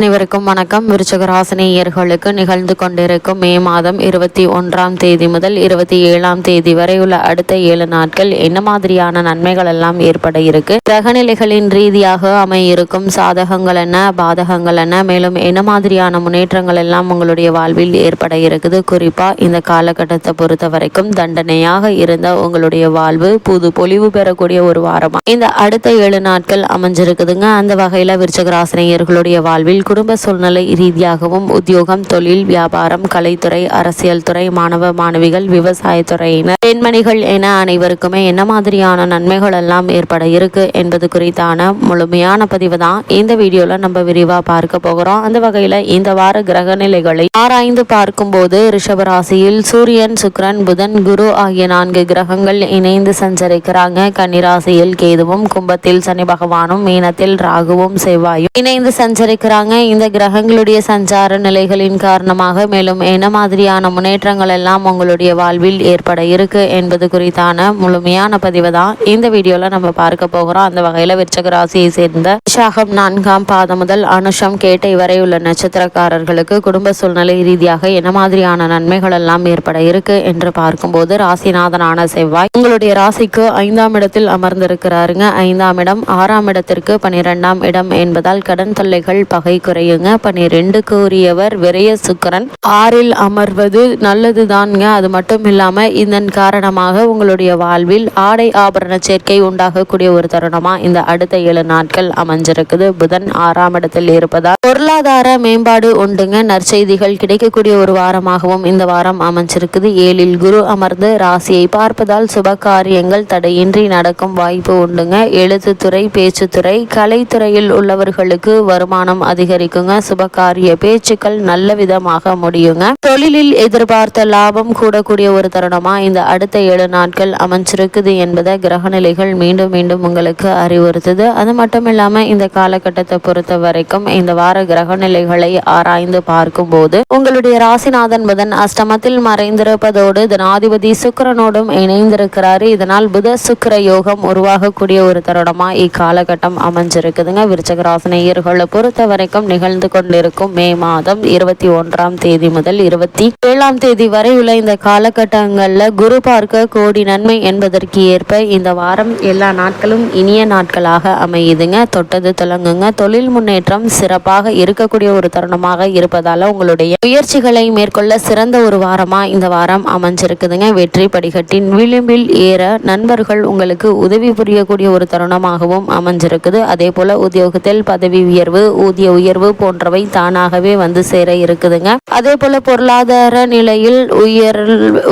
அனைவருக்கும் வணக்கம். விருச்சகராசினியர்களுக்கு நிகழ்ந்து கொண்டிருக்கும் மே மாதம் இருபத்தி ஒன்றாம் தேதி முதல் இருபத்தி ஏழாம் தேதி வரை உள்ள அடுத்த ஏழு நாட்கள் என்ன மாதிரியான நன்மைகள் எல்லாம் ஏற்பட இருக்கு? கிரகநிலைகளின் ரீதியாக அமையிருக்கும் சாதகங்கள் என்ன பாதகங்கள் என்ன? மேலும் என்ன மாதிரியான முன்னேற்றங்கள் எல்லாம் உங்களுடைய வாழ்வில் ஏற்பட இருக்குது? குறிப்பா இந்த காலகட்டத்தை பொறுத்த வரைக்கும் தண்டனையாக இருந்த உங்களுடைய வாழ்வு புது பொலிவு பெறக்கூடிய ஒரு வாரமா? இந்த அடுத்த ஏழு நாட்கள் அமைஞ்சிருக்குதுங்க. அந்த வகையில விருச்சகராசினியர்களுடைய வாழ்வில் குடும்ப சூழ்நிலை ரீதியாகவும் உத்தியோகம் தொழில் வியாபாரம் கலைத்துறை அரசியல் துறை மாணவ மாணவிகள் விவசாயத்துறையினர் பெண்மணிகள் என அனைவருக்குமே என்ன மாதிரியான நன்மைகள் எல்லாம் ஏற்பட இருக்கு என்பது குறித்தான முழுமையான பதிவு தான் இந்த வீடியோல நம்ம விரிவா பார்க்க போகிறோம். அந்த வகையில இந்த வார கிரக நிலைகளை ஆராய்ந்து பார்க்கும்போது ரிஷபராசியில் சூரியன் சுக்ரன் புதன் குரு ஆகிய நான்கு கிரகங்கள் இணைந்து சஞ்சரிக்கிறாங்க. கன்னிராசியில் கேதுவும் கும்பத்தில் சனி பகவானும் மீனத்தில் ராகுவும் செவ்வாயும் இணைந்து சஞ்சரிக்கிறாங்க. இந்த கிரகங்களுடைய சஞ்சார நிலைகளின் காரணமாக மேலும் என்ன மாதிரியான முன்னேற்றங்கள் எல்லாம் உங்களுடைய வாழ்வில் ஏற்பட இருக்கு என்பது குறித்தான முழுமையான பதிவு தான் இந்த வீடியோல நம்ம பார்க்க போகிறோம். அந்த வகையில விருச்சக ராசியை சேர்ந்த விசாகம் நான்காம் பாதம் முதல் அனுஷம் கேட்டை வரை உள்ள நட்சத்திரக்காரர்களுக்கு குடும்ப சூழ்நிலை ரீதியாக என்ன மாதிரியான நன்மைகள் எல்லாம் ஏற்பட இருக்கு என்று பார்க்கும்போது ராசிநாதனான செவ்வாய் உங்களுடைய ராசிக்கு ஐந்தாம் இடத்தில் அமர்ந்திருக்கிறாருங்க. ஐந்தாம் இடம் ஆறாம் இடத்திற்கு பனிரெண்டாம் இடம் என்பதால் கடன் தொல்லைகள் பகை குறையுங்க. பன்னிரெண்டுக்கு உரியவர் விரைய சுக்கரன். ஆறில் அமர்வது நல்லதுதான்ங்க அது மட்டும் இல்லாம இதன் காரணமாக உங்களுடைய வாழ்வில் ஆடை ஆபரண சேர்க்கை உண்டாகக்கூடிய ஒரு தருணமா இந்த அடுத்த ஏழு நாட்கள் அமைஞ்சிருக்குது. புதன் ஆறாம் இடத்தில் இருப்பதால் பொருளாதார மேம்பாடு உண்டுங்க. நற்செய்திகள் கிடைக்கக்கூடிய ஒரு வாரமாகவும் இந்த வாரம் அமைஞ்சிருக்குது. ஏழில் குரு அமர்ந்து ராசியை பார்ப்பதால் சுப காரியங்கள் தடையின்றி நடக்கும் வாய்ப்பு உண்டுங்க. எழுத்துத்துறை பேச்சுத்துறை கலைத்துறையில் உள்ளவர்களுக்கு வருமானம் அதிகரிக்குங்க. சுபகாரிய பேச்சுக்கள் நல்ல விதமாக முடியுங்க. தொழிலில் எதிர்பார்த்த லாபம் கூடக்கூடிய ஒரு தருணமா இந்த அடுத்த ஏழு நாட்கள் அமைஞ்சிருக்குது என்பதை கிரகநிலைகள் மீண்டும் மீண்டும் உங்களுக்கு அறிவுறுத்துது. அது மட்டும் இல்லாம இந்த காலகட்டத்தை பொறுத்த வரைக்கும் இந்த வார கிரகநிலைகளை ஆராய்ந்து பார்க்கும்போது உங்களுடைய ராசிநாதன் புதன் அஷ்டமத்தில் மறைந்திருப்பதோடு தனாதிபதி சுக்கிரனோடும் இணைந்திருக்கிறாரு. இதனால் புத சுக்கர யோகம் உருவாகக்கூடிய ஒரு தருணமா இக்காலகட்டம் அமைஞ்சிருக்குதுங்க. விருச்சக ராசினியர்களை பொறுத்த வரைக்கும் நிகழ்ந்து கொண்டிருக்கும் மே மாதம் இருபத்தி ஒன்றாம் தேதி முதல் இருபத்தி ஏழாம் தேதி வரை உள்ள இந்த காலகட்டங்கள்ல குரு பார்க்க கோடி நன்மை என்பதற்கு ஏற்ப இந்த வாரம் எல்லா நாட்களும் இனிய நாட்களாக அமையுதுங்க. தொட்டது தொடங்குங்க தொழில் முன்னேற்றம் சிறப்பாக இருக்கக்கூடிய ஒரு தருணமாக இருப்பதால உங்களுடைய முயற்சிகளை மேற்கொள்ள சிறந்த ஒரு வாரமா இந்த வாரம் அமைஞ்சிருக்குதுங்க. வெற்றி படிகட்டின் விளிம்பில் ஏற நண்பர்கள் உங்களுக்கு உதவி புரியக்கூடிய ஒரு தருணமாகவும் அமைஞ்சிருக்குது. அதே போல உத்தியோகத்தில் பதவி உயர்வு ஊதிய உயர்வு போன்றவை தானாகவே வந்து சேர இருக்குதுங்க. அதே போல பொருளாதார நிலையில் உயர்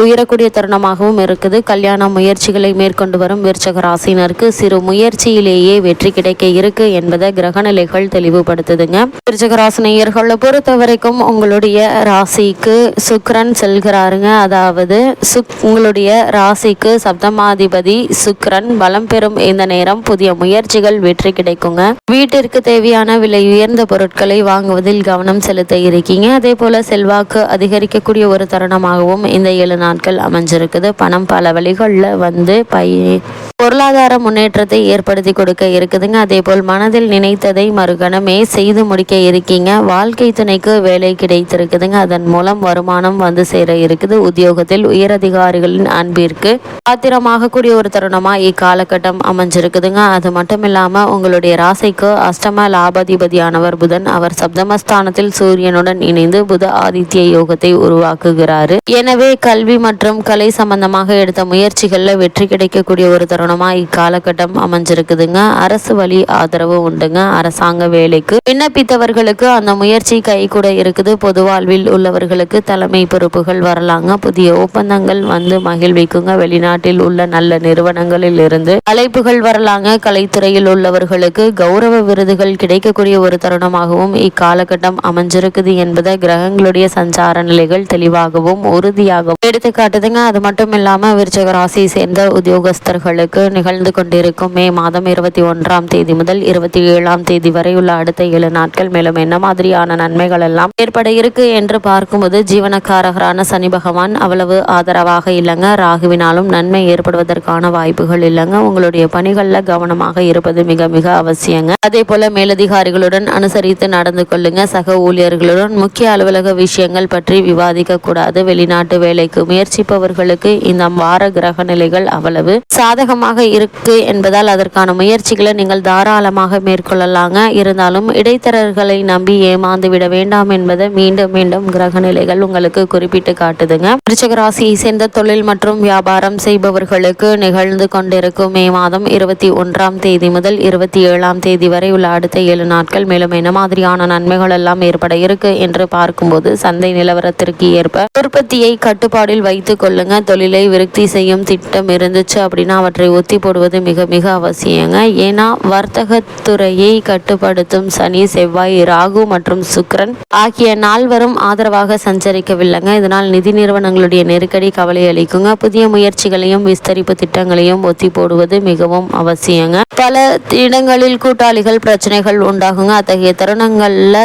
உயரக்கூடிய தருணமாகவும் இருக்குது. கல்யாண முயற்சிகளை மேற்கொண்டு வரும் விருச்சக ராசினருக்கு சிறு முயற்சியிலேயே வெற்றி கிடைக்க இருக்கு என்பதை கிரகநிலைகள் தெளிவுபடுத்துதுங்க. விருச்சக ராசினியர்களை பொறுத்த வரைக்கும் உங்களுடைய ராசிக்கு சுக்ரன் செல்கிறாருங்க. அதாவது சுக் உங்களுடைய ராசிக்கு சப்தமாதிபதி சுக்ரன் பலம் பெறும் இந்த நேரம் புதிய முயற்சிகள் வெற்றி கிடைக்குங்க. வீட்டிற்கு தேவையான விலை உயர்ந்த பொருள் பொருட்களை வாங்குவதில் கவனம் செலுத்த இருக்கீங்க. அதே போல செல்வாக்கு அதிகரிக்கக்கூடிய ஒரு தருணமாகவும் இந்த ஏழு நாட்கள் அமைஞ்சிருக்குது. பணம் பல வழிகளில் வந்து பை பொருளாதார முன்னேற்றத்தை ஏற்படுத்தி கொடுக்க இருக்குதுங்க. அதே போல் மனதில் நினைத்ததை மறுகணமே செய்து முடிக்க இருக்கீங்க. வாழ்க்கை துணைக்கு வேலை கிடைத்திருக்குதுங்க. அதன் மூலம் வருமானம் வந்து சேர இருக்குது. உத்தியோகத்தில் உயரதிகாரிகளின் அன்பிற்கு பாத்திரமாக கூடிய ஒரு தருணமா இக்காலகட்டம் அமைஞ்சிருக்குதுங்க. அது மட்டும் இல்லாம உங்களுடைய ராசிக்கு அஷ்டம லாபாதிபதியானவர் புதன் அவர் சப்தமஸ்தானத்தில் சூரியனுடன் இணைந்து புத ஆதித்ய யோகத்தை உருவாக்குகிறாரு. எனவே கல்வி மற்றும் கலை சம்பந்தமாக எடுத்த முயற்சிகள்ல வெற்றி கிடைக்கக்கூடிய ஒரு தருணம் இக்காலகட்டம் அமைஞ்சிருக்குதுங்க. அரசு வழி ஆதரவு உண்டுங்க. அரசாங்க வேலைக்கு விண்ணப்பித்தவர்களுக்கு அந்த முயற்சி கை கூட இருக்குது. பொது வாழ்வில் உள்ளவர்களுக்கு தலைமை பொறுப்புகள் வரலாங்க. புதிய ஒப்பந்தங்கள் வந்து மகிழ்விக்குங்க. வெளிநாட்டில் உள்ள நல்ல நிறுவனங்களில் இருந்து அழைப்புகள் வரலாங்க. கலைத்துறையில் உள்ளவர்களுக்கு கௌரவ விருதுகள் கிடைக்கக்கூடிய ஒரு தருணமாகவும் இக்காலகட்டம் அமைஞ்சிருக்குது என்பதை கிரகங்களுடைய சஞ்சார நிலைகள் தெளிவாகவும் உறுதியாகவும் எடுத்துக்காட்டுதுங்க. அது மட்டும் இல்லாம விருச்சக ராசியை சேர்ந்த உத்தியோகஸ்தர்களுக்கு நிகழ்ந்து கொண்டிருக்கும் மே மாதம் இருபத்தி ஒன்றாம் தேதி முதல் இருபத்தி ஏழாம் தேதி வரை உள்ள அடுத்த ஏழு நாட்கள் மேலும் என்ன மாதிரியான நன்மைகள் எல்லாம் ஏற்பட இருக்கு என்று பார்க்கும்போது ஜீவனக்காரகரான சனி பகவான் அவ்வளவு ஆதரவாக இல்லைங்க. ராகுவினாலும் நன்மை ஏற்படுவதற்கான வாய்ப்புகள் இல்லைங்க. உங்களுடைய பணிகளில் கவனமாக இருப்பது மிக மிக அவசியங்க. அதே போல மேலதிகாரிகளுடன் அனுசரித்து நடந்து கொள்ளுங்க. சக ஊழியர்களுடன் முக்கிய அலுவலக விஷயங்கள் பற்றி விவாதிக்க கூடாது. வெளிநாட்டு வேலைக்கு முயற்சிப்பவர்களுக்கு இந்த வார கிரக நிலைகள் அவ்வளவு சாதகமாக இருக்கு என்பதால் அதற்கான முயற்சிகளை நீங்கள் தாராளமாக மேற்கொள்ளலாங்க. இருந்தாலும் இடைத்தரகர்களை நம்பி ஏமாந்து விட வேண்டாம் என்பதை மீண்டும் மீண்டும் கிரக நிலைகள் உங்களுக்கு குறிப்பிட்டு காட்டுதுங்க. விருச்சிக ராசியை சேர்ந்த தொழில் மற்றும் வியாபாரம் செய்பவர்களுக்கு நிகழ்ந்து கொண்டிருக்கும் மே மாதம் இருபத்தி ஒன்றாம் தேதி முதல் இருபத்தி ஏழாம் தேதி வரை உள்ள அடுத்த ஏழு நாட்கள் மேலும் என்ன மாதிரியான நன்மைகள் எல்லாம் ஏற்பட இருக்கு என்று பார்க்கும்போது சந்தை நிலவரத்திற்கு ஏற்ப உற்பத்தியை கட்டுப்பாடில் வைத்துக் கொள்ளுங்க. தொழிலை விருத்தி செய்யும் திட்டம் இருந்துச்சு அப்படின்னா அவற்றை ஒத்தி போடுவது மிக மிக அவசியங்க. ஏன்னா வர்த்தகத்துறையை கட்டுப்படுத்தும் சனி செவ்வாய் ராகு மற்றும் சுக்கிரன் ஆகிய நால்வரும் ஆதரவாக சஞ்சரிக்கவில்லைங்க. இதனால் நிதி நிறுவனங்களுடைய நெருக்கடி கவலை அளிக்குங்க. புதிய முயற்சிகளையும் விஸ்தரிப்பு திட்டங்களையும் ஒத்தி போடுவது மிகவும் அவசியங்க. பல இடங்களில் கூட்டாளிகள் பிரச்சனைகள் உண்டாகுங்க. அத்தகைய தருணங்கள்ல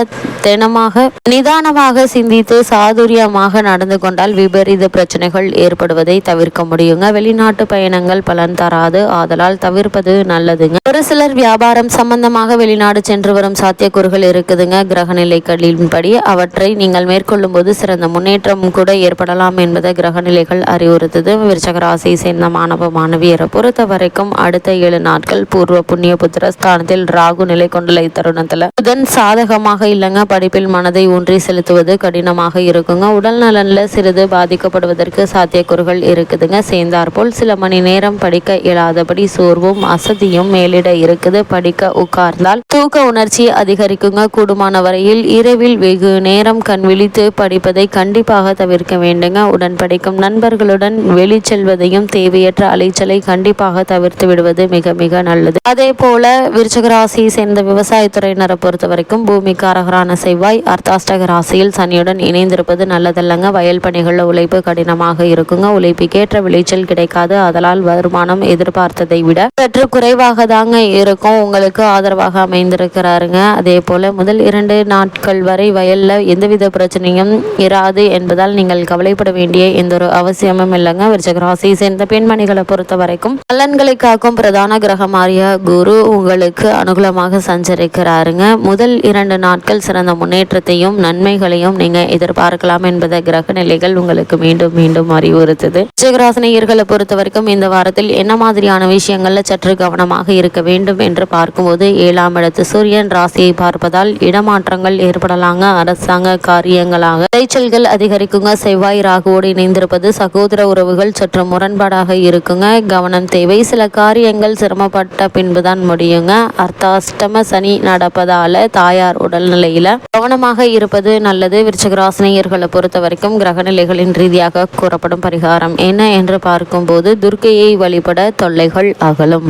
தினமாக நிதானமாக சிந்தித்து சாதுரியமாக நடந்து கொண்டால் விபரீத பிரச்சனைகள் ஏற்படுவதை தவிர்க்க முடியுங்க. வெளிநாட்டு பயணங்கள் பலன் தராது ஆதலால் தவிர்ப்பது நல்லதுங்க. ஒரு சிலர் வியாபாரம் சம்பந்தமாக வெளிநாடு சென்று வரும் சாத்தியக்கூறுகள் இருக்குதுங்க. கிரகநிலைகளின்படி அவற்றை நீங்கள் மேற்கொள்ளும் போது சிறந்த முன்னேற்றம் கூட ஏற்படலாம் என்பதை கிரகநிலைகள் அறிவுறுத்தது. விருச்சக ராசியை சேர்ந்த மாணவ மாணவியரை பொறுத்த வரைக்கும் அடுத்த ஏழு நாட்கள் பூர்வ புண்ணிய புத்திர ஸ்தானத்தில் ராகு நிலை கொண்டுள்ள இத்தருணத்துல புதன் சாதகமாக இல்லைங்க. படிப்பில் மனதை ஊன்றி செலுத்துவது கடினமாக இருக்குங்க. உடல் நலன்ல சிறிது பாதிக்கப்படுவதற்கு சாத்தியக்கூறுகள் இருக்குதுங்க. சேர்ந்தாற்போல் சில மணி நேரம் படிக்க இயலாதபடி சோர்வும் அசதியும் மேலிட இருக்குது. படிக்க உட்கார்ந்தால் தூக்க உணர்ச்சி அதிகரிக்குங்க. கூடுமான வரையில் இரவில் வெகு நேரம் கண் விழித்து படிப்பதை கண்டிப்பாக தவிர்க்க வேண்டுங்க. உடன் படிக்கும் நண்பர்களுடன் வெளி செல்வதையும் தேவையற்ற அலைச்சலை கண்டிப்பாக தவிர்த்து விடுவது மிக மிக நல்லது. அதே போல விருச்சகராசியை சேர்ந்த விவசாயத்துறையினரை பொறுத்த வரைக்கும் பூமிக்காரகரான செவ்வாய் அர்த்தாஷ்டக ராசியில் சனியுடன் இணைந்திருப்பது நல்லதல்லங்க. வயல் பணிகளில் உழைப்பு கடினமாக இருக்குங்க. உழைப்புக்கேற்ற விளைச்சல் கிடைக்காது. அதனால் வருமானம் எதிர்பார்த்ததை விட சற்று குறைவாக தாங்க இருக்கும். உங்களுக்கு ஆதரவாக அமைந்திருக்கிறாருங்க. அதே போல முதல் இரண்டு நாட்கள் வரை வயல்ல எந்தவித பிரச்சனையும் இராது என்பதால் நீங்கள் கவலைப்பட வேண்டிய எந்த ஒரு அவசியமும் இல்லைங்க. விருச்சகராசியை சேர்ந்த பெண்மணிகளை பொறுத்த வரைக்கும் பலன்களை காக்கும் பிரதான கிரகமாரிய குரு உங்களுக்கு அனுகூலமாக சஞ்சரிக்கிறாருங்க. முதல் இரண்டு நாட்கள் சிறந்த முன்னேற்றத்தையும் நன்மைகளையும் நீங்க எதிர்பார்க்கலாம் என்பதை கிரக நிலைகள் உங்களுக்கு மீண்டும் மீண்டும் அறிவுறுத்துது. விருச்சகராசினியர்களை பொறுத்த வரைக்கும் இந்த வாரத்தில் என்ன மாதிரியான விஷயங்களில் சற்று கவனமாக இருக்க வேண்டும் என்று பார்க்கும்போது ஏழாம் இடத்து சூரியன் ராசியை பார்ப்பதால் இடமாற்றங்கள் ஏற்படலாங்க. அரசாங்க காரியங்களாக இறைச்சல்கள் அதிகரிக்குங்க. செவ்வாய் ராகுவோடு இணைந்திருப்பது சகோதர உறவுகள் சற்று முரண்பாடாக இருக்குங்க. கவனம் தேவை. சில காரியங்கள் சிரமப்பட்ட பின்புதான் முடியுங்க. அர்த்தாஷ்டம சனி நடப்பதால தாயார் உடல்நிலையில கவனமாக இருப்பது நல்லது. விருச்சகராசினியர்களை பொறுத்த வரைக்கும் கிரகநிலைகளின் ரீதியாக கூறப்படும் பரிகாரம் என்ன என்று பார்க்கும்போது துர்க்கையை வழிபட தொல்லைகள் அகலும்.